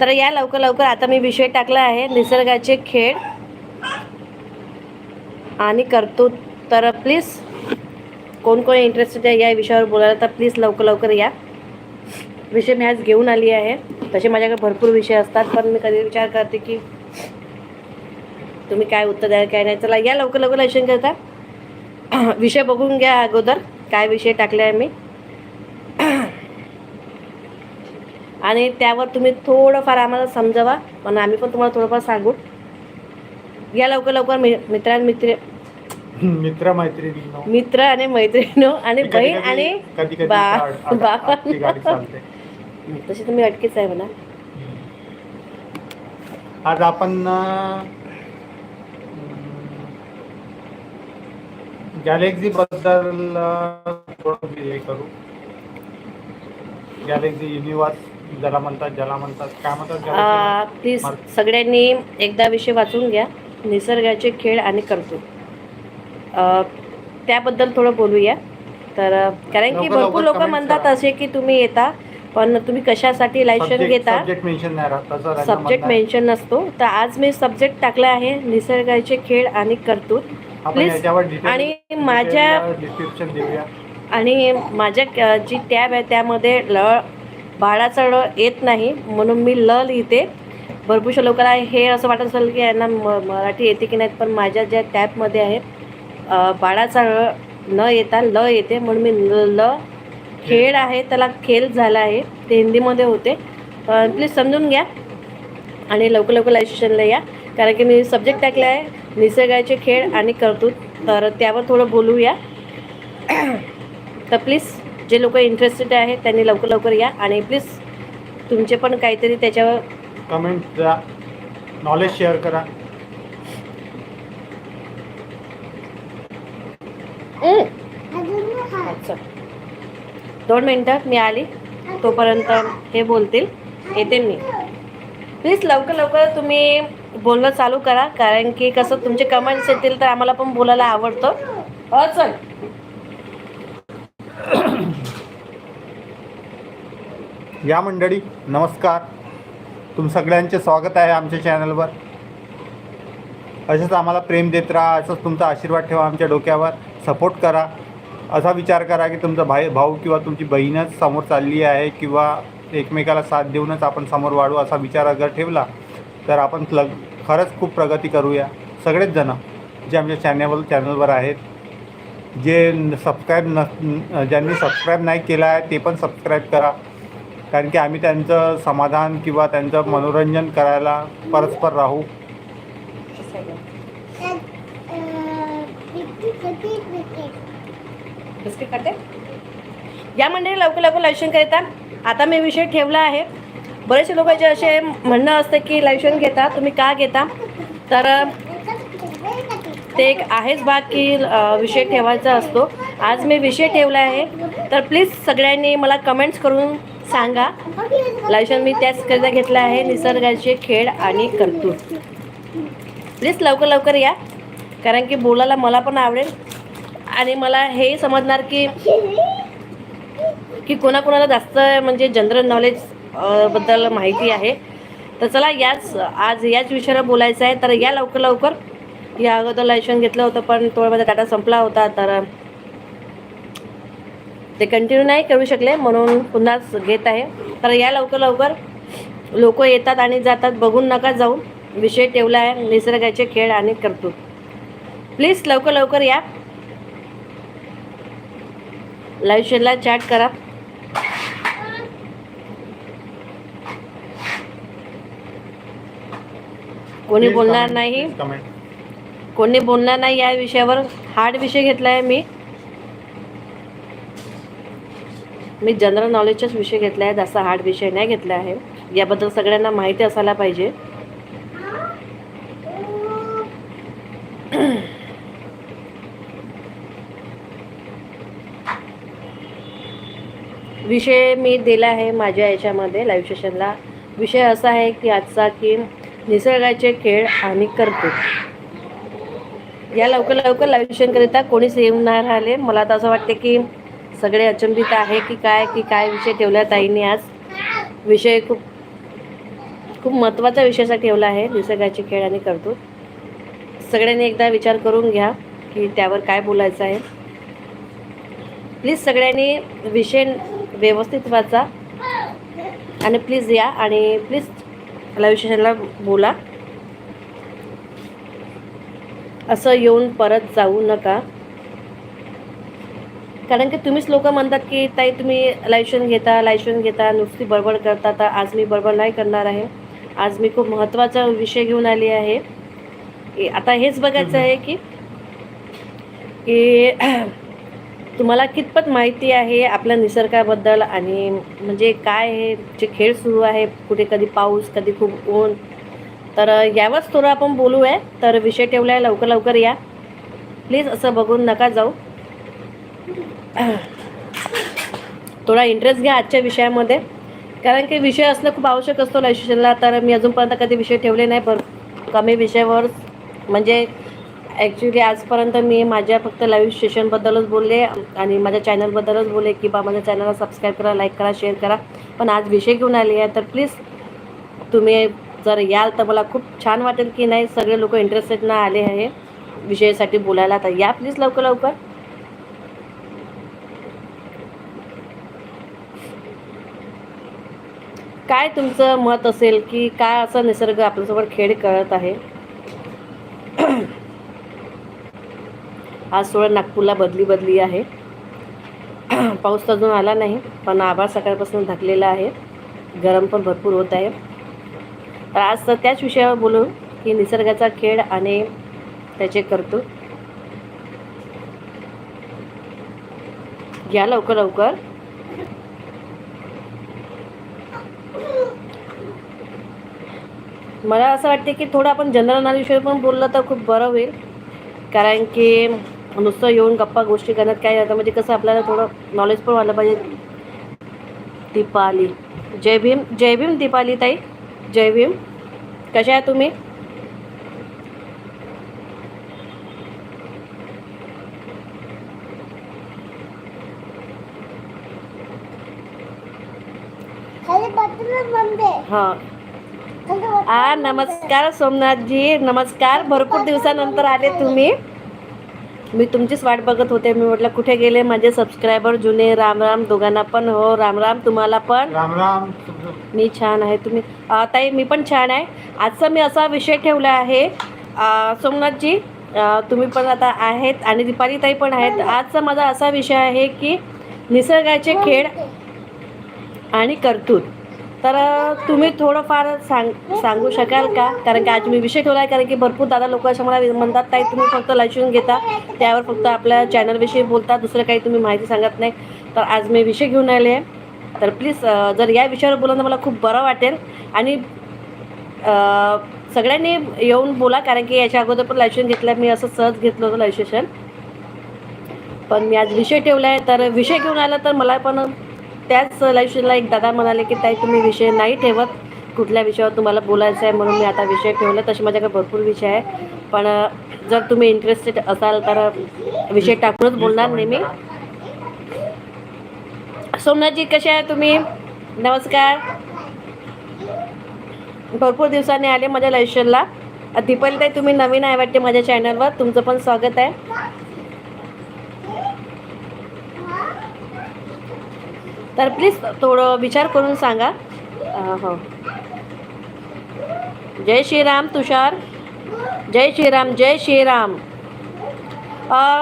तर या लवकर लवकर आता मी विषय टाकला आहे निसर्गाचे खेळ. आणि करतो तर प्लीज कोण कोण इंटरेस्टेड आहे या विषयावर बोलायला तर प्लीज लवकर लवकर या. विषय मी आज घेऊन आली आहे. तसे माझ्याकडे भरपूर विषय असतात पण मी कधी विचार करते की तुम्ही काय उत्तर द्याल काय नाही. चला या लवकर लवकर लायशन करता. विषय बघून घ्या अगोदर काय विषय टाकले आहे मी. आणि त्यावर तुम्ही थोडंफार आम्हाला समजावा पण आम्ही पण तुम्हाला थोडंफार सांगू. या लवकर लवकर मी मित्रां मित्र मित्र मैत्रिणी मित्र आणि मैत्रिणी आणि बहीण आणि तशी तुम्ही अटकीच आहे म्हणा. आज आपण गॅलेक्सी बद्दल थोडं करू. गॅलेक्सी युनिवर्स म्हणतात म्हणतात काय म्हणतात प्लीज सगळ्यांनी एकदा विषय वाचून घ्या निसर्गाचे खेळ आणि करतो त्याबद्दल थोडं बोलूया तर अ, कारण की लवकर- भरपूर लवकर लोक म्हणतात करा. असे की तुम्ही येता पण तुम्ही कशासाठी लायसन घेता सब्जेक्ट मेन्शन नाही राहत तसं त्यांना सब्जेक्ट म्हणणं आहे. मेन्शन नसतो तर आज मी सब्जेक्ट टाकला आहे निसर्गाचे खेळ आणि करतूत आपण please. याच्यावर डिटेल आणि माझ्या- डिस्क्रिप्शन देऊया आणि माझ्या क- जी टॅब आहे त्यामध्ये ल बाळाचं ळ येत नाही म्हणून मी ल लिहिते भरपूरशा लोकांना हे असं वाटत असेल की यांना म मराठी येते की नाहीत पण माझ्या ज्या टॅपमध्ये आहे बाळाचा ळ न येता ल येते म्हणून मी ल ल खेळ आहे त्याला खेळ झाला आहे ते हिंदीमध्ये होते. प्लीज समजून घ्या आणि लवकर लवकर लायसेशनला या कारण की मी सब्जेक्ट टाकला आहे निसर्गाचे खेळ आणि करतूत तर त्यावर थोडं बोलूया. तर प्लीज जे लोक इंटरेस्टेड आहे त्यांनी लवकर लवकर या. आणि प्लीज तुमचे पण काहीतरी त्याच्यावर कमेंट द्या. नॉलेज शेअर करा. अच्छा दोन मिनटं मी आली. तोपर्यंत हे बोलतील. येते मी. प्लीज लवकर लवकर तुम्ही बोलणं चालू करा. कारण की कसं तुमचे कमेंट्स येतील तर आम्हाला पण बोलायला आवडतं. हो चल. या मंडळी नमस्कार. तुम सगळ्यांचे स्वागत आहे आमच्या चॅनलवर असंच आम्हाला प्रेम देत राहा असंच तुमचा आशीर्वाद ठेवा आमच्या डोक्यावर. सपोर्ट करा. असा विचार करा की तुमचा भाई भाऊ किंवा तुमची बहीणच समोर चालली आहे किंवा एकमेकाला साथ देऊनच आपण समोर वाढू असा विचार अगर ठेवला तर आपण लग खरंच खूप प्रगती करूया. सगळेच जणं जे आमच्या चॅनल चॅनलवर आहेत जे सबस्क्राईब न ज्यांनी सबस्क्राईब नाही केला आहे ते पण सबस्क्राईब करा. कारण की आम्ही त्यांचं समाधान किंवा त्यांचं मनोरंजन करायला परस्पर राहू. बिस्किट खाते? या मंडळी लवकर लवकर लायशन करतात आता मी विषय ठेवला आहे. बरेचसे लोकांचे असे म्हणणं असतं की लायशन घेता तुम्ही का घेता? तर ते एक आहेच भाग की विषय ठेवायचा असतो. आज मी विषय ठेवला आहे. तर प्लीज सगळ्यांनी मला कमेंट्स करून सांगा. लायशन मी त्याचकरिता घेतलं आहे निसर्गाचे खेळ आणि कर्तूर प्लीज लवकर लवकर या कारण की बोलायला मला पण आवडेल. आणि मला हे समजणार की की कोणाकोणाला जास्त म्हणजे जनरल नॉलेजबद्दल माहिती आहे. तर चला याच आज याच विषयावर बोलायचं आहे. तर या लवकर लवकर. या अगोदर लायशन घेतलं होतं पण तो माझा डाटा संपला होता. तर ते कंटिन्यू नाही करू शकले म्हणून पुन्हाच घेत आहे. तर या लवकर लवकर लोक येतात आणि जातात. बघून नका जाऊ. विषय ठेवला आहे. निसर्गाचे खेळ आणि कर्तृत्व. प्लीज लवकर लवकर या. लाईव्ह शेअरला चॅट करा. कोणी बोलणार नाही. कोणी बोलणार नाही या विषयावर. हार्ड विषय घेतला आहे मी. मी जनरल नॉलेजचाच विषय घेतला आहे जास्त हार्ड विषय नाही घेतला आहे. याबद्दल सगळ्यांना माहिती असायला पाहिजे. विषय मी दिला आहे माझ्या याच्यामध्ये लाईव्ह सेशनला विषय असा आहे की आजचा की निसर्गाचे खेळ आणि करतो या लवकर लवकर लाईव्ह सेशनकरिता कोणीच येऊन नाही राहिले. मला तर असं वाटते की सगळे अचंबित आहे की काय की काय विषय ठेवला ताईने आज. विषय खूप खूप महत्त्वाचा विषयासाठी ठेवला आहे निसर्गाचे खेळ आणि करतो. सगळ्यांनी एकदा विचार करून घ्या की त्यावर काय बोलायचं आहे. प्लीज सगळ्यांनी विषय व्यवस्थित वाचा आणि प्लीज या आणि प्लीज लाईव्ह सेशनला बोला. असं येऊन परत जाऊ नका. कारण की तुम्हीच लोक म्हणतात की ताई तुम्ही लायशन घेता लायशन घेता नुसती बडबड करता तर आज मी बडबड नाही करणार आहे. आज मी खूप महत्त्वाचा विषय घेऊन आली आहे. आता हेच बघायचं आहे की की तुम्हाला कितपत माहिती आहे आपल्या निसर्गाबद्दल आणि म्हणजे काय हे जे खेळ सुरू आहे कुठे कधी पाऊस कधी खूप ऊन. तर यावरच थोडं आपण बोलू आहे तर विषय ठेवला आहे लवकर लवकर या. प्लीज असं बघून नका जाऊ. थोडा इंटरेस्ट घ्या आजच्या विषयामध्ये. कारण की विषय असणं खूप आवश्यक असतो लाईव्ह तर मी अजूनपर्यंत कधी विषय ठेवले नाही भर कमी विषयावर म्हणजे ॲक्च्युली आजपर्यंत मी माझ्या फक्त लाईव्ह सेशनबद्दलच बोलले आणि माझ्या चॅनलबद्दलच बोलले की बा माझ्या चॅनलला सबस्क्राईब करा लाईक करा शेअर करा. पण आज विषय घेऊन आली आहे तर प्लीज तुम्ही जर याल तर मला खूप छान वाटेल की नाही सगळे लोक इंटरेस्टेड ना आले आहे विषयासाठी बोलायला. तर या प्लीज लवकर लवकर. काय तुमचं मत असेल की काय असं निसर्ग आपल्यासोबत खेळ करत आहे? आज थोडं नागपूरला बदली बदली आहे. पाऊस तर अजून आला नाही पण आभाळ सकाळपासून धकलेला आहे. गरम पण भरपूर होत आहे. तर आज तर त्याच विषयावर बोलू की निसर्गाचा खेळ आणि त्याचे करतो घ्या लवकर लवकर. मला असं वाटते की थोडं आपण जनरल नॉलेजविषयी पण बोललं तर खूप बरं होईल. कारण की नुसतं येऊन गप्पा गोष्टी करण्यात काय जातं म्हणजे कसं आपल्याला थोडं नॉलेज पण वाढलं पाहिजे. दीपाली. जय भीम. जय भीम दीपाली ताई. जय भीम. कशा आहे तुम्ही? हां. आ नमस्कार सोमनाथजी नमस्कार. भरपूर दिवसानंतर आले तुम्ही. मी तुमचीच वाट बघत होते. मी म्हटलं कुठे गेले माझे सबस्क्रायबर जुने? राम राम दोघांना पण हो. राम राम तुम्हाला पण. राम राम. मी छान आहे. तुम्ही ताई मी पण छान आहे. आजचा मी असा विषय ठेवला आहे. सोमनाथजी तुम्ही पण आता आहेत आणि दीपाली ताई पण आहेत. आजचा माझा असा विषय आहे की निसर्गाचे खेळ आणि कर्तूत तर तुम्ही थोडंफार सांग सांगू शकाल का? कारण की आज मी विषय ठेवला आहे कारण की भरपूर दादा लोक अशा मला म्हणतात ताई तुम्ही फक्त लचून घेता त्यावर फक्त आपल्या चॅनलविषयी बोलता दुसरं काही तुम्ही माहिती सांगत नाही. तर आज मी विषय घेऊन आले आहे तर प्लीज जर या विषयावर बोला तर मला खूप बरं वाटेल. आणि सगळ्यांनी येऊन बोला कारण की याच्या अगोदर पण लायसन घेतलं मी असं सहज घेतलं होतं लायसेशन पण मी आज विषय ठेवला आहे तर विषय घेऊन आला तर मला पण त्याच लाईव्ह एक दादा म्हणाले की ताई तुम्ही विषय नाही ठेवत. कुठल्या विषयावर तुम्हाला बोलायचं आहे म्हणून मी आता विषय ठेवला. तसे माझ्याकडे भरपूर विषय आहे. पण जर तुम्ही इंटरेस्टेड असाल तर विषय टाकूनच बोलणार नाही मी. सोमनाथजी कसे आहे तुम्ही? नमस्कार. भरपूर दिवसांनी आले माझ्या लायशनला दीपाली ताई तुम्ही नवीन आहे वाटते माझ्या चॅनलवर तुमचं पण स्वागत आहे. तर प्लीज थोडं विचार करून सांगा. हो. जय श्रीराम तुषार. जय श्रीराम जय श्रीराम.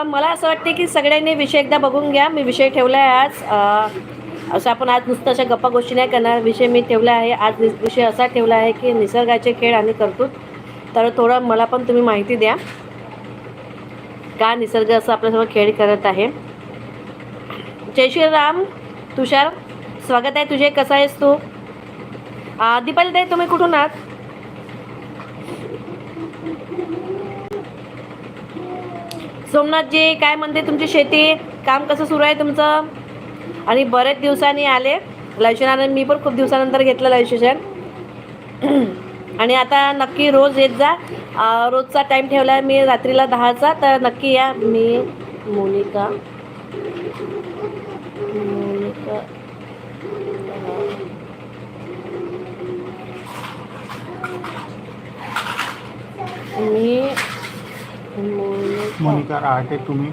मला असं वाटते की सगळ्यांनी विषय एकदा बघून घ्या. मी विषय ठेवला आहे आज असं आपण आज नुसतं अशा गप्पा गोष्टी नाही करणार. विषय मी ठेवला आहे. आज विषय असा ठेवला आहे की निसर्गाचे खेळ आणि करतो. तर थोडं मला पण तुम्ही माहिती द्या. का निसर्ग असं आपल्यासोबत खेळ करत आहे? जय श्रीराम. तुषार स्वागत आहे तुझे कसा आहेस तू? आ, दीपाली ताई तुम्ही कुठून आहात? सोमनाथजी काय म्हणते तुमची शेती? काम कसं सुरू आहे तुमचं? आणि बरेच दिवसांनी आले. लायसेशन मी पण खूप दिवसानंतर घेतलं लायसेशन आणि आता नक्की रोज येत जा. रोजचा टाईम ठेवला आहे मी रात्रीला दहाचा. तर नक्की या मी मोनिका. मी मोनिका रहाटे तुम्ही?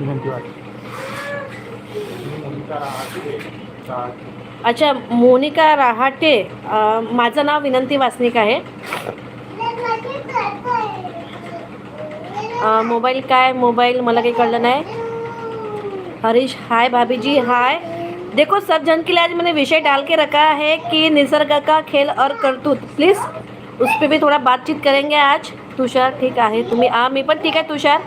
विनंती वाटते. अच्छा मोनिका रहाटे माझं नाव विनंती वासनिक आहे. मोबाईल काय? मोबाईल मला काही कळलं नाही. हरीश हाय भाभी जी हाय. देखो सब जन के लिए आज मैंने विषय डाल के रखा है कि निसर्ग का खेल और करतूत. प्लीज़ उस पर भी थोड़ा बातचीत करेंगे आज। तुषार ठीक आहे, तुम्ही आ, मी पण ठीक आहे, तुषार?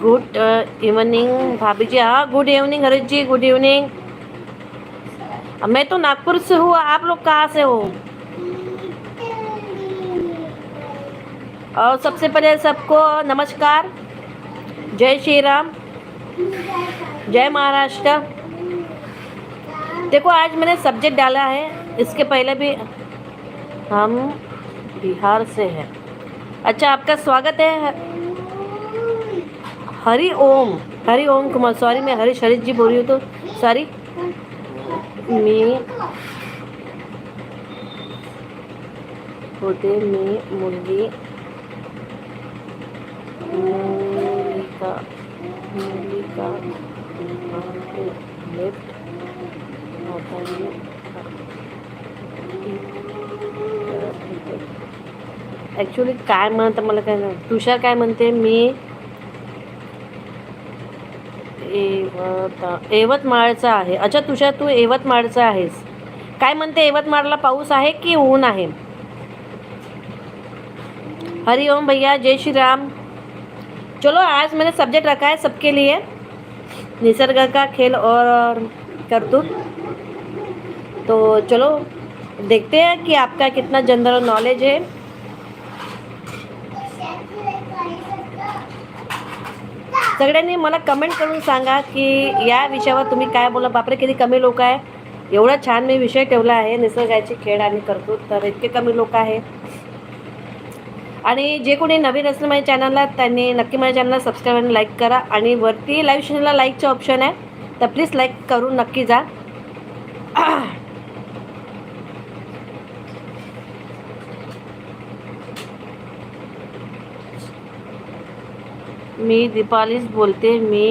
गुड इवनिंग भाभी जी हाँ good evening Harish ji good evening मैं तो नागपुर से हूँ, आप लोग कहाँ से हो? और सबसे पहले सबको नमस्कार। जय श्री राम जय महाराष्ट्र। देखो, आज मैंने सब्जेक्ट डाला है। इसके पहले भी हम बिहार से हैं अच्छा आपका स्वागत है हरि ओम हरि ओम कुमार सॉरी मैं हरीश हरीश जी बोल रही हूँ तो सॉरी मी होते मी मुलगी मुलिका मुलिका लेफ़्ट हाताने ॲक्च्युली काय म्हणतं मला काय नाही. तुषार काय म्हणते? मी एवत यवतमाळचा आहे. अच्छा तुषार तू यवतमाळचा आहेस. काय म्हणते? यवतमाळला पाऊस आहे की ऊन आहे? हरिओम भैया जय श्री राम चलो आज मैंने सब्जेक्ट रखा है सबके लिए. निसर्ग का खेल और करतूत. तो चलो देखते हैं कि आपका कितना जनरल नॉलेज है। सगळ्यांनी मला कमेंट करून सांगा की या विषयावर तुम्ही काय बोला बापरे किती कमी लोक आहे. एवढा छान मी विषय ठेवला आहे. निसर्गाची खेळ आणि करतो तर इतके कमी लोक आहे. आणि जे कोणी नवीन असलं माझ्या चॅनलला त्यांनी नक्की माझ्या चॅनलला सबस्क्राईब आणि लाईक करा. आणि वरती लाईव्ह चॅनलला लाईकचं ऑप्शन आहे तर प्लीज लाईक करून नक्की जा. मी दीपालीच बोलते मी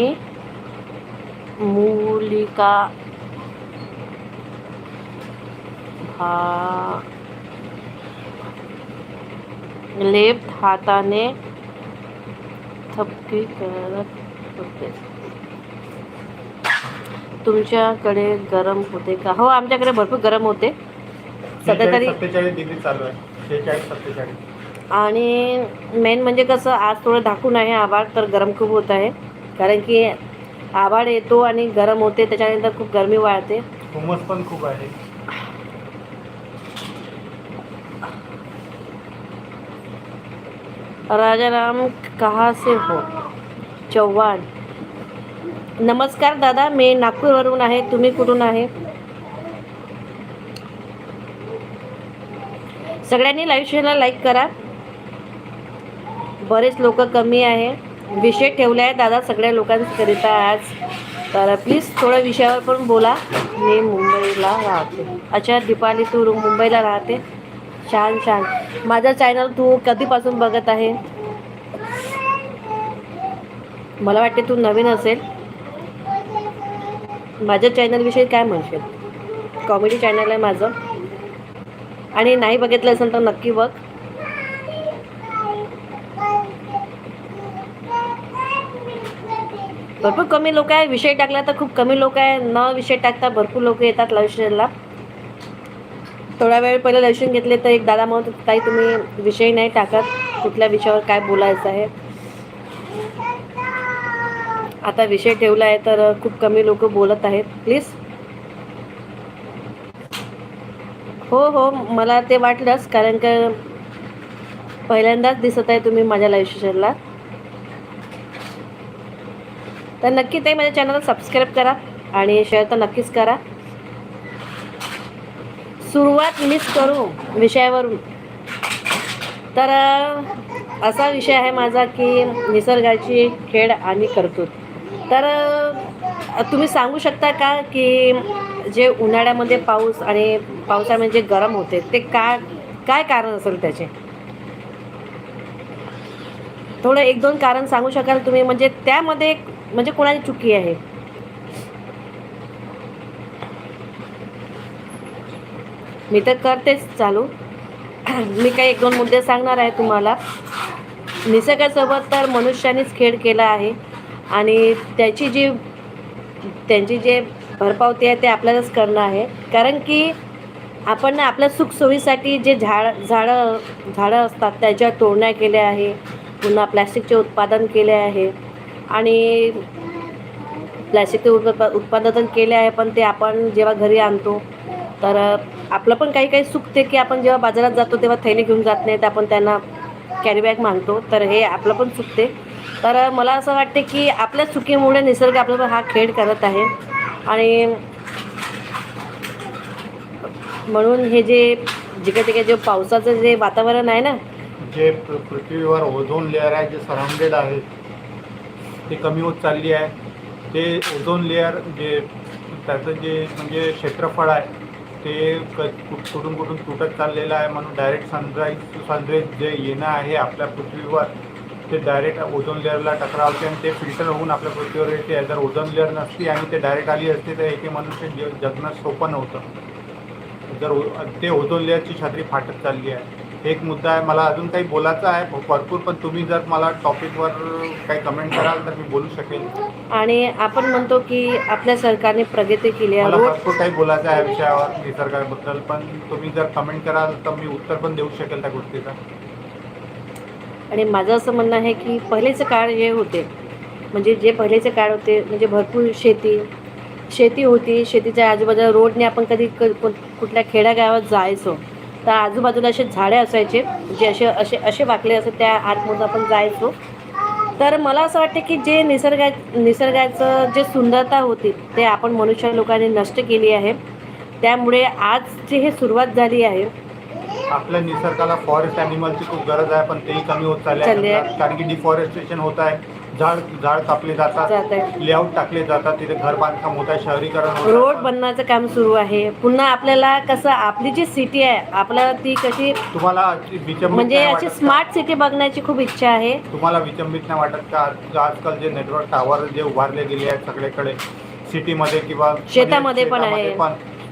मुलिका हा लेफ्ट हाताने थपकी करत होते. तुमच्याकडे गरम होते का? हो आमच्याकडे भरपूर गरम होते. सध्या तरी सत्तेचाळीस डिग्री चालू आहे. शेहेचाळीस सत्तेचाळीस. आणि मेन म्हणजे कसं आज थोडं धाकून आहे आभाळ तर गरम खूप होत आहे. कारण की आभाळ येतो आणि गरम होते त्याच्यानंतर खूप गरमी वाढते. हुमस पण खूप आहे. राजा राम कहाँ से हो? चव्हाण. नमस्कार दादा मी नागपूरवरून आहे. तुम्ही कुठून आहे? सगळ्यांनी लाईव्ह शोला लाईक करा. बरेच लोक कमी आहे. विषय ठेवले आहे दादा सगळ्या लोकांकरिता आज. तर प्लीज थोड्या विषयावर पण बोला. मी मुंबईला राहते. अच्छा दीपाली तू मुंबईला राहते? छान छान. माझा चॅनल तू कधीपासून बघत आहे? मला वाटते तू नवीन असेल. माझ्या चॅनलविषयी काय म्हणशील? कॉमेडी चॅनल आहे माझं. आणि नाही बघितलं असेल तर नक्की बघ. भरपूर कमी लोक आहे. विषय टाकला तर खूप कमी लोक आहे. न विषय टाकता भरपूर लोक येतात लाईव्ह थोडा वेळ पहिले दर्शन घेतले तर एक दादा म्हणत काही ताई तुम्ही विषय नाही टाकत. कुठल्या विषयावर काय बोलायचं आहे? आता विषय ठेवला आहे तर खूप कमी लोक बोलत आहेत. प्लीज हो हो मला ते वाटलंच कारण का पहिल्यांदाच दिसत आहे तुम्ही माझ्या लाईव्ह स्टेशनला तर नक्की ते माझ्या चॅनलला सबस्क्राईब करा आणि शेअर तर नक्कीच करा. सुरुवात मीच करू विषयावरून. तर असा विषय आहे माझा की निसर्गाची खेळ आणि करतो तर तुम्ही सांगू शकता का की जे उन्हाळ्यामध्ये पाऊस आणि पावसाळ्यामध्ये जे गरम होते ते का काय कारण असेल त्याचे? थोडं एक दोन कारण सांगू शकाल तुम्ही? म्हणजे त्यामध्ये म्हणजे कोणाची चुकी आहे? मी तर करतेच चालू. मी काही एक दोन मुद्दे सांगणार आहे तुम्हाला. निसर्गासोबत तर मनुष्यानेच खेळ केला आहे. आणि त्याची जी त्यांची जे भरपावती आहे ते आपल्यालाच करणं आहे. कारण की आपण आपल्या सुखसोयीसाठी जे झाड झाडं झाडं असतात त्याच्या तोडण्या केल्या आहे. पुन्हा प्लॅस्टिकचे उत्पादन केले आहे. आणि प्लॅस्टिकचे उत्प उत्पादन केले आहे पण ते आपण जेव्हा घरी आणतो तर आपलं पण काही काही चुकते की आपण जेव्हा बाजारात जातो तेव्हा थैली घेऊन जात नाही तर आपण त्यांना कॅरीबॅग मागतो तर हे आपलं पण चुकते. तर मला असं वाटते की आपल्या चुकीमुळे निसर्ग आपल्याला हा खेळ करत आहे. आणि म्हणून हे जे जिकडे तिकडे जे पावसाचं जे वातावरण आहे ना जे पृथ्वीवर ओझोन लेअर आहे जे सराउंडेड आहे ते कमी होत चालली आहे. ते ओझोन लेअर जे त्याचं जे म्हणजे क्षेत्रफळ आहे ते क कुठ- कुठून कुठून तुटत चाललेलं आहे म्हणून डायरेक्ट सनराईज सनरेज जे येणं आहे आपल्या पृथ्वीवर ते डायरेक्ट ओझोन लेअरला टकरावते आणि ते फिल्टर होऊन आपल्या पृथ्वीवर येते. जर ओझोन लेअर नसती आणि ते डायरेक्ट आली असते तर एके मनुष्य जग जगणं सोपं नव्हतं. जर ओ- ते ओझोन लेअरची छात्री फाटत चालली आहे. एक मुद्दा आहे मला अजून काही बोलायचं आहे भरपूर पण तुम्ही जर मला टॉपिकवर काही कमेंट कराल तर मी बोलू शकेल आणि आपण म्हणतो की आपल्या सरकारने प्रगती केली आहे. मला रोड भरपूर काही बोलायचं आहे या विषयावर निसर्गाबद्दल पण तुम्ही जर कमेंट कराल तर मी उत्तर पण देऊ शकेल त्या गोष्टीचं. आणि माझं असं म्हणणं आहे की पहिलेचे काळ जे होते. म्हणजे जे पहिलेचे काळ होते म्हणजे भरपूर शेती शेती होती. शेतीच्या आजूबाजूला रोडने आपण कधी क कुठल्या खेड्यागावात जायचो. तर आजूबाजूला असे झाडे असायचे जे असे असे असे वाकले असे त्या आतमधून आपण जायचो. तर मला असं वाटते की जे निसर्गा निसर्गाचं जे सुंदरता होती ते आपण मनुष्य लोकांनी नष्ट केली आहे. त्यामुळे आज जी हे सुरुवात झाली आहे आपल्या निसर्गाला फॉरेस्ट ॲनिमलची खूप गरज आहे पण तेही कमी होत चालले आहे. कारण की डिफॉरेस्टेशन होत आहे. झाड झाड कापले जातात लेआउट टाकले जातात तिथे घर बांधकाम होत आहे शहरीकरण होत आहे. रोड बनण्याचं काम सुरू आहे पुन्हा आपल्याला कसं आपली जी सिटी आहे आपल्याला ती कशी तुम्हाला विचंबित म्हणजे नाही अशी वाटत का? स्मार्ट सिटी बघण्याची खूप इच्छा आहे तुम्हाला विचंबित नाही वाटत का आज- आजकाल जे नेटवर्क टावर जे उभारले गेले आहेत सगळीकडे सिटीमध्ये किंवा शेतामध्ये पण आहे.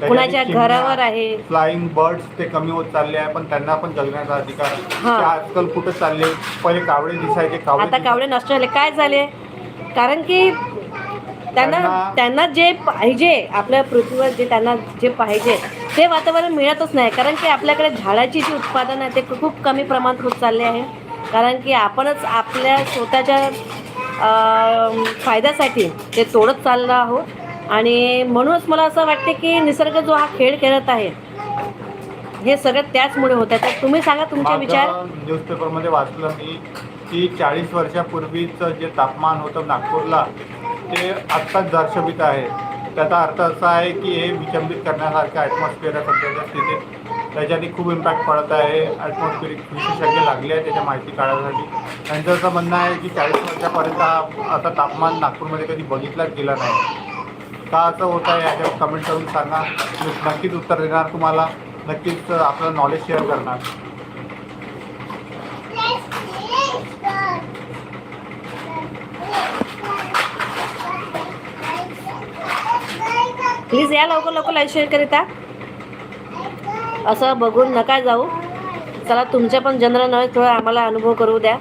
कुणाच्या घरावर आहे? फ्लाइंग बर्ड्स ते कमी होत चालले आहे पण त्यांना पण जगण्याचा अधिकार. हा. ते आजकाल कुठं चालले? पहिले कावळे दिसायचे कावळे आता कावडे नष्ट झाले. काय झाले? कारण की त्यांना त्यांना- त्यांना जे पाहिजे आपल्या पृथ्वीवर जे त्यांना जे पाहिजे ते वातावरण मिळतच नाही. कारण की आपल्याकडे झाडाची जी उत्पादन आहे ते खूप कमी प्रमाणात होत चालले आहे. कारण की आपणच आपल्या स्वतःच्या अं, फायद्यासाठी ते तोडत चाललो आहोत. आणि म्हणूनच मला असं वाटते की निसर्ग जो हा खेळ खेळत आहे हे सगळं त्याचमुळे होत आहे. तर तुम्ही सांगा तुमचे विचार. न्यूजपेपरमध्ये वाचलं मी की चाळीस वर्षापूर्वीचं जे तापमान होतं नागपूरला ते आत्ताच दर्शवित आहे. त्याचा अर्थ असा आहे की हे विचंबित करण्यासारखं ॲटमॉस्फिअर आहे सध्याच्या स्थितीत त्याच्याने खूप इम्पॅक्ट पडत आहे. ॲटमॉस्फिअरिक विशेषज्ञ लागले आहे त्याच्या माहिती काढण्यासाठी त्यांचं असं म्हणणं आहे की चाळीस वर्षापर्यंत हा असा तापमान नागपूरमध्ये कधी बघितलाच गेला नाही. का असं होत आहे याच्यावर कमेंट करून सांगा. मी नक्कीच उत्तर देणार तुम्हाला. नक्कीच आपलं नॉलेज शेअर करणार. प्लीज या लवकर लवकर लाईक शेअर करिता. असं बघून नका जाऊ. चला तुमच्या पण जनरल नॉलेज थोडा आम्हाला अनुभव करू द्या.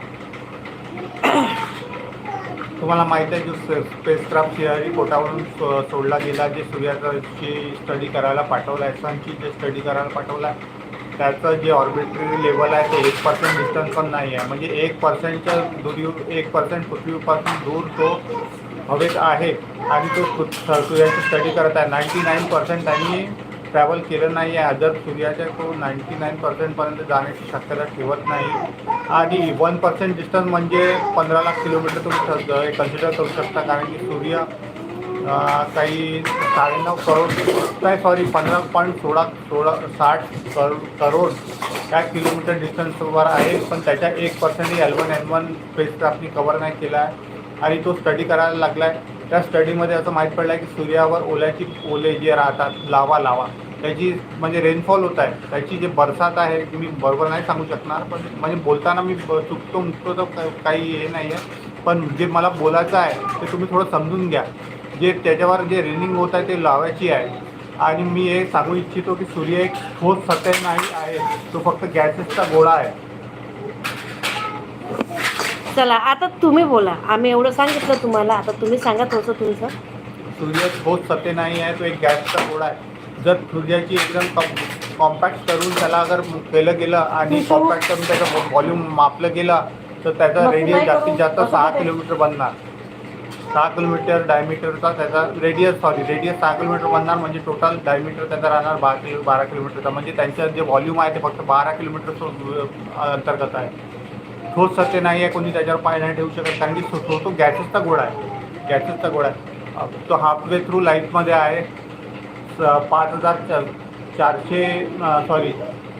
तुम्हाला माहीत आहे जो स्पेसक्राफ्ट श्रीहरी कोटावरून सोडला गेला जे सूर्याची स्टडी करायला पाठवला आहे सनची जे स्टडी करायला पाठवला आहे त्याचं जे ऑर्बिटरी लेवल आहे ते एक पर्सेंट डिस्टन्स पण नाही आहे. म्हणजे एक पर्सेंटच्या दुरी एक पर्सेंट पृथ्वीपासून दूर तो हवेत आहे आणि तो सूर्याची स्टडी करत आहे. नाईंटी नाईन पर्सेंट त्यांनी ट्रॅव्हल केलं नाही आहे. अदर सूर्याच्या तो नाईंटी नाईन पर्सेंटपर्यंत जाण्याची शक्यता ठेवत नाही. आणि वन पर्सेंट डिस्टन्स म्हणजे पंधरा लाख किलोमीटर तुम्ही कन्सिडर करू शकता. कारण की सूर्य काही साडेनऊ करोड नाही सॉरी पंधरा पॉईंट सोळा सोळा साठ करोड करोड या किलोमीटर डिस्टन्सवर आहे. पण त्याच्या एक पर्सेंटही एल वन एन वन स्पेसक्राफ्टनी कवर नाही केला आहे. आणि तो स्टडी करायला लागला आहे त्या स्टडीमध्ये असं माहीत पडलं आहे की सूर्यावर ओल्याची ओले जे राहतात लावा लावा त्याची म्हणजे रेनफॉल होत आहे. त्याची जे बरसात आहे ती मी बरोबर नाही सांगू शकणार पण म्हणजे बोलताना मी ब- चुकतो मुकतो तर काही हे नाही आहे पण जे मला बोलायचं आहे ते तुम्ही थोडं समजून घ्या. जे त्याच्यावर जे रेनिंग होत आहे ते लावायची आहे. आणि मी हे सांगू इच्छितो की सूर्य एक ठोस सत्य नाही आहे. तो फक्त गॅसेसचा गोळा आहे. चला आता तुम्ही बोला. आम्ही एवढं सांगितलं तुम्हाला आता तुम्ही सांगा थोडंसं तुमचं. सूर्य ठोस सत्य नाही आहे तो एक गॅसचा गोळा आहे. जर सूर्याची एकदम कॉम कॉम्पॅक्ट करून त्याला अगर केलं गेलं आणि कॉम्पॅक्ट करून त्याचं व्हॉल्यूम मापलं गेलं तर त्याचा रेडियस जास्तीत जास्त सहा होते? किलोमीटर बनणार. सहा किलोमीटर डायमीटरचा त्याचा रेडियस सॉरी रेडियस सहा किलोमीटर बनणार म्हणजे टोटल डायमीटर त्याचा राहणार बारा किलो बारा किलोमीटरचा. म्हणजे त्यांचं जे व्हॉल्यूम आहे ते फक्त बारा किलोमीटर अंतर्गत आहे. ठोस सत्य नाही आहे कोणी त्याच्यावर पाय नाही ठेवू शकत. कारण की तो तो- तो गॅसेसचा गोळा आहे. गॅसेसचा गोळा आहे. तो हाफवे थ्रू लाईफमध्ये आहे. पाच हजार चारशे सॉरी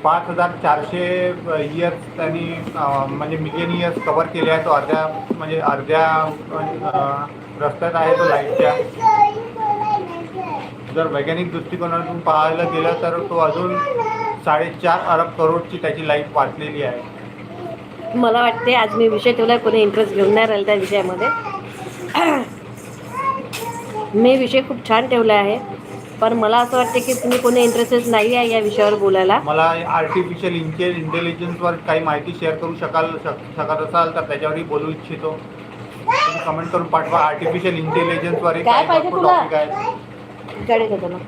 पाच हजार चारशे इयर्स त्यांनी म्हणजे मिलियन इयर्स कवर केले आहे तो अर्ध्या म्हणजे अर्ध्या रस्त्यात आहे तो लाईटच्या जर वैज्ञानिक दृष्टिकोनातून पाहायला गेलं तर तो अजून साडेचार अरब करोडची त्याची लाईफ वाचलेली आहे. मला वाटते आज मी विषय ठेवला कोणी इंटरेस्ट घेऊन नाही राहिला त्या विषयामध्ये. मी विषय खूप छान ठेवला आहे पण मला असं वाटते की तुम्ही कोणी इंटरेस्टेड नाही आहे या विषयावर बोलायला. मला आर्टिफिशियल इंटे इंटेलिजन्सवर काही माहिती शेअर करू शकाल शक शकत असाल तर त्याच्यावरही बोलू इच्छितो. तुम्ही कमेंट करून पाठवा. आर्टिफिशियल इंटेलिजन्सवर काय पाहिजे तुला? आहे. गाडी ना.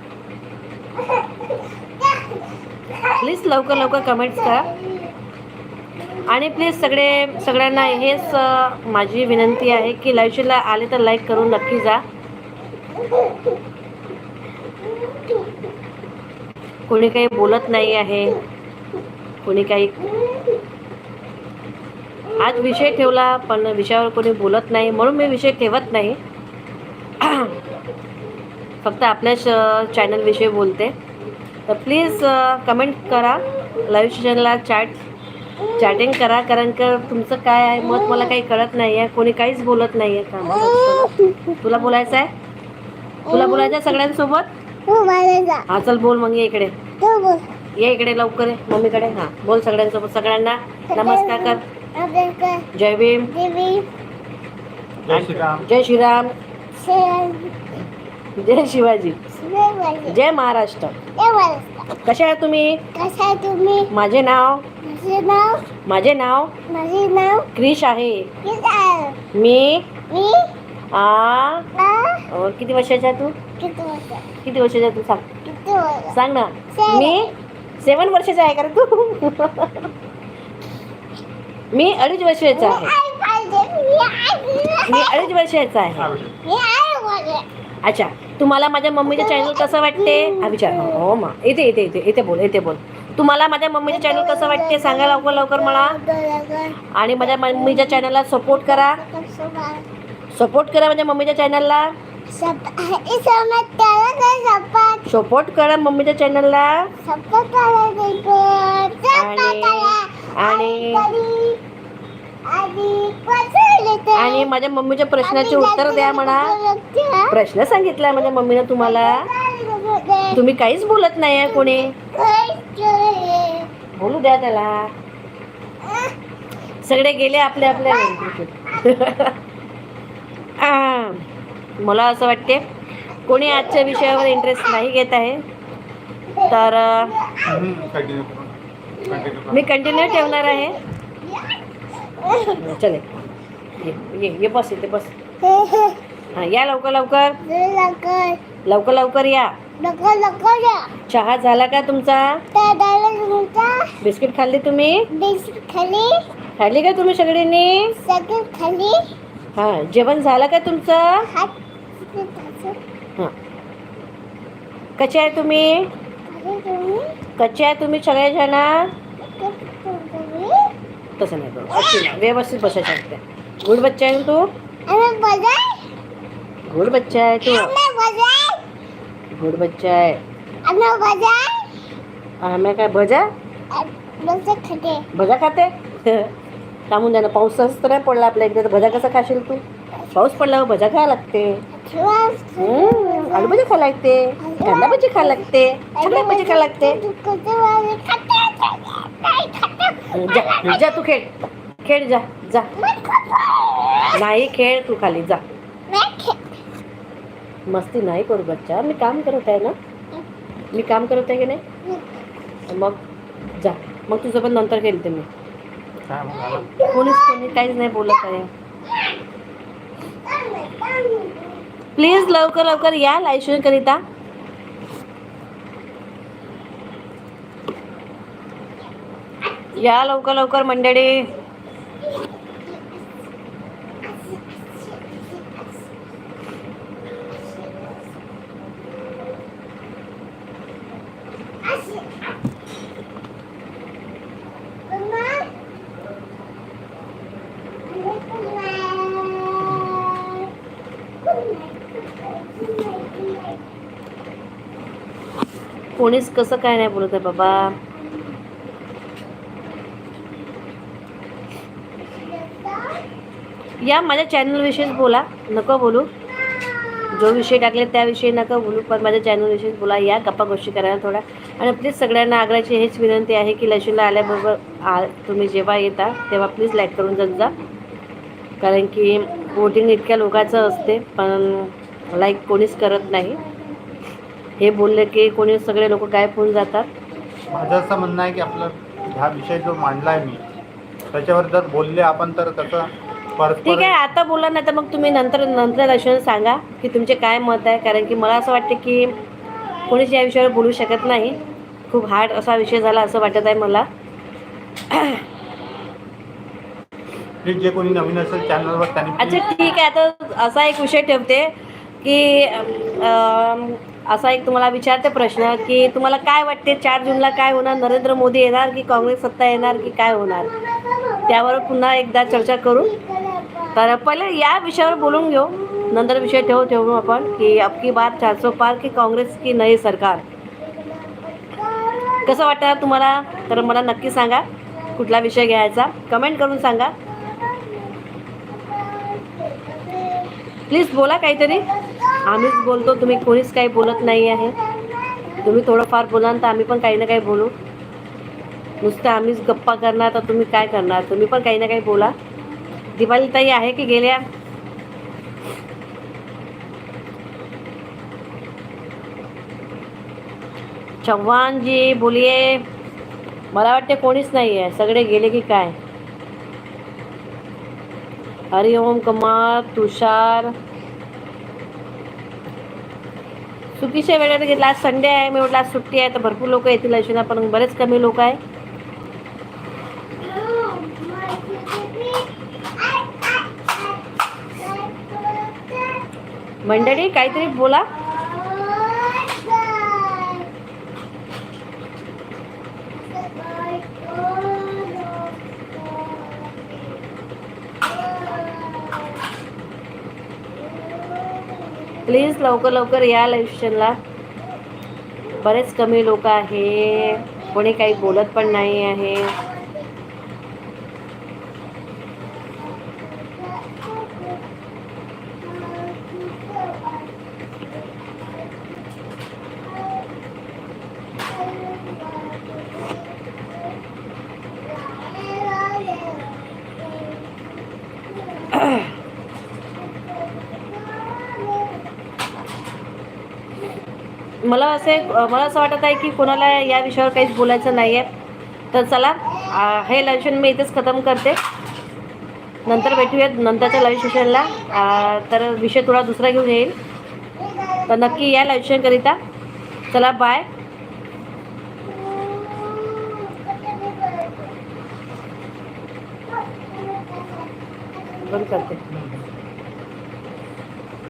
प्लीज लवकर लवकर कमेंट्स करा. आणि प्लीज सगळे सगळ्यांना हेच माझी विनंती आहे की लाईव्हशीला आले तर लाईक करून नक्की जा. कोणी काही बोलत नाही आहे. कोणी काही आज विषय ठेवला पण विषयावर कोणी बोलत नाही म्हणून मी विषय ठेवत नाही. फक्त आपल्याच चॅनलविषयी बोलते. तर प्लीज कमेंट करा. लाईव्ह चॅनलला चॅट चॅटिंग करा कारण का तुमचं काय आहे? मत मला काही कळत नाही आहे. कोणी काहीच बोलत नाही आहे का तुला बोलायचं आहे? तुला बोलायचं आहे सगळ्यांसोबत? जा. हा चल बोल मग ये इकडे. तू बोल. ये इकडे लवकर ये मम्मीकडे. हां बोल सगळ्यांसोबत. सगळ्यांना नमस्कार कर. जय भीम. जय श्रीराम. जय श्रीराम. शेण जय शिवाजी. जय महाराष्ट्र. कसे आहे तुम्ही? आहे तुम्ही? माझे नाव? माझे नाव? माझे नाव? माझे नाव? क्रिश आहे. मी? मी? आ? किती वर्षाचा तू? किती वर्ष? किती वर्षाचा तू? सांग. सांग ना. मी? सेवन वर्षाचा आहे का तू? मी अडीच वर्षाचा आहे. मी अडीच वर्षाचा आहे. अच्छा. तुम्हाला माझ्या मम्मीचं चॅनल कसं वाटते? हा विचार. हो मा. इथे इथे इथे इथे बोल इथे बोल. तुम्हाला माझ्या मम्मीचं चॅनल कसं वाटते? सांगा लवकर लवकर मला. आणि माझ्या मम्मीच्या चॅनलला सपोर्ट करा. सपोर्ट करा माझ्या मम्मीच्या चॅनलला सपोर्ट करा मम्मीच्या चॅनलला आणि- आणि माझ्या मम्मीच्या प्रश्नाचे उत्तर द्या म्हणा. प्रश्न सांगितलाय माझ्या मम्मीनं तुम्हाला. तुम्ही काहीच बोलत नाही कोणी. बोलू द्या त्याला. सगळे गेले आपल्या आपल्या मला असं वाटते कोणी आजच्या विषयावर इंटरेस्ट नाही घेत आहे तर. मी कंटिन्यू ठेवणार आहे. चले ये ये ये बस इथे बस. हां या लवकर लवकर. लवकर लवकर या. चहा झाला का तुमचा? बिस्किट खाल्ली तुम्ही? खाली खाल्ली का तुम्ही सगळ्यांनी सगळं खाली हां जेवण झालं का तुमचं? हां. कसे आहे तुम्ही? कसे आहे तुम्ही सगळेजण? तसं नाही बरं अच्छी ना व्यवस्थित बसायचं असते गुड बच्चा आहे ना तू गुड बच्चा आहे तू? गुड बच्चा आहे आम्ही काय भजा खाते। भजा खाते? थांबून द्या ना पाऊस तर नाही पडला आपल्या इकडे तर भजा कसा खाशील तू? पाऊस पडल्यावर भजा खायला लागते। ठेवा हम्म, आलू भजी खायला लागते। कांदा भजी खायला लागते। भजी खायला लागते। तू जा जा तू खेळ. खेळ जा जा. नाही खेळ तू खाली जा. मस्ती नाही करू बच्चा. मी काम करत आहे ना? मी काम करत आहे की नाही? मग जा. मग तुझं पण नंतर खेळते मी. कोणीच कोणी काहीच नाही बोलत आहे. प्लीज लवकर लवकर या लायशन करिता. या लवकर लवकर मंडळी. कोणीच कसं काय नाही बोलत आहे बाबा. या माझ्या चॅनलविषयीच बोला. नको बोलू. जो विषय टाकले त्याविषयी नका बोलू. पण माझ्या चॅनलविषयीच बोला. या गप्पा गोष्टी करायला थोडा. आणि प्लीज सगळ्यांना आग्राची हेच विनंती आहे की लशीला आल्याबरोबर आ तुम्ही जेव्हा येता तेव्हा प्लीज लाईक करून जात जा. कारण की वोटिंग इतक्या लोकांचं असते पण लाईक कोणीच करत नाही. हे बोलले की कोणी सगळे लोक गायब होऊन जातात. माझं असं म्हणणं आहे की आपलं हा विषय जो मांडला आहे मी त्याच्यावर जर बोलले आपण तर कसं ठीक आहे आता बोला नाही तर मग तुम्ही नंतर नंतर दर्शन सांगा की तुमचे काय मत आहे. कारण की मला असं वाटतं की कोणीच या विषयावर बोलू शकत नाही. खूप हार्ड असा विषय झाला असं वाटत आहे मला. जे कोणी नवीन असेल चॅनलवर अच्छा ठीक आहे. आता असा एक विषय ठेवते की असा एक तुम्हाला विचारते प्रश्न की तुम्हाला काय वाटते? चार जूनला काय होणार? नरेंद्र मोदी येणार की काँग्रेस सत्ता येणार की काय होणार? त्यावर पुन्हा एकदा चर्चा करू. तर पहिले या विषयावर बोलून घेऊ. नंतर विषय ठेवू ठेवू आपण की अबकी बात चार सो पार की काँग्रेस की नाही सरकार? कसं वाटतं तुम्हाला? तर मला नक्की सांगा. कुठला विषय घ्यायचा? कमेंट करून सांगा. प्लीज बोला काहीतरी. आम्हीच बोलतो तुम्ही कोणीच काही बोलत नाही आहे तुम्ही थोडंफार बोलाल तर आम्ही पण काही ना काही बोलू. नुसतं आम्हीच गप्पा करणार तर तुम्ही काय करणार? तुम्ही पण काही ना काही बोला. दिवाळी ताई आहे की गेल्या? चव्हाणजी बोलिये. मला वाटते कोणीच नाही आहे सगळे गेले की काय? हरिओम कुमार तुषार. चुकीच्या वेळेत घेतला आज संडे आहे मी म्हटलं आज सुट्टी आहे तर भरपूर लोक येतील अशी ना पण बरेच कमी लोक आहे. मंडळी काहीतरी बोला. प्लीज लवकर लवकर या लाईव्ह बरेच कमी लोक आहे. कोणी काही बोलत पण नाही आहे मला असे मला असं वाटत आहे की कोणाला या विषयावर काहीच बोलायचं नाही आहे तर चला हे लाईव्ह सेशन मी इथेच खतम करते. नंतर भेटूयात नंतरच्या लाईव्ह सेशनला तर विषय थोडा दुसरा घेऊन येईल. तर नक्की या लाईव्ह सेशनकरिता चला बाय बंद करते.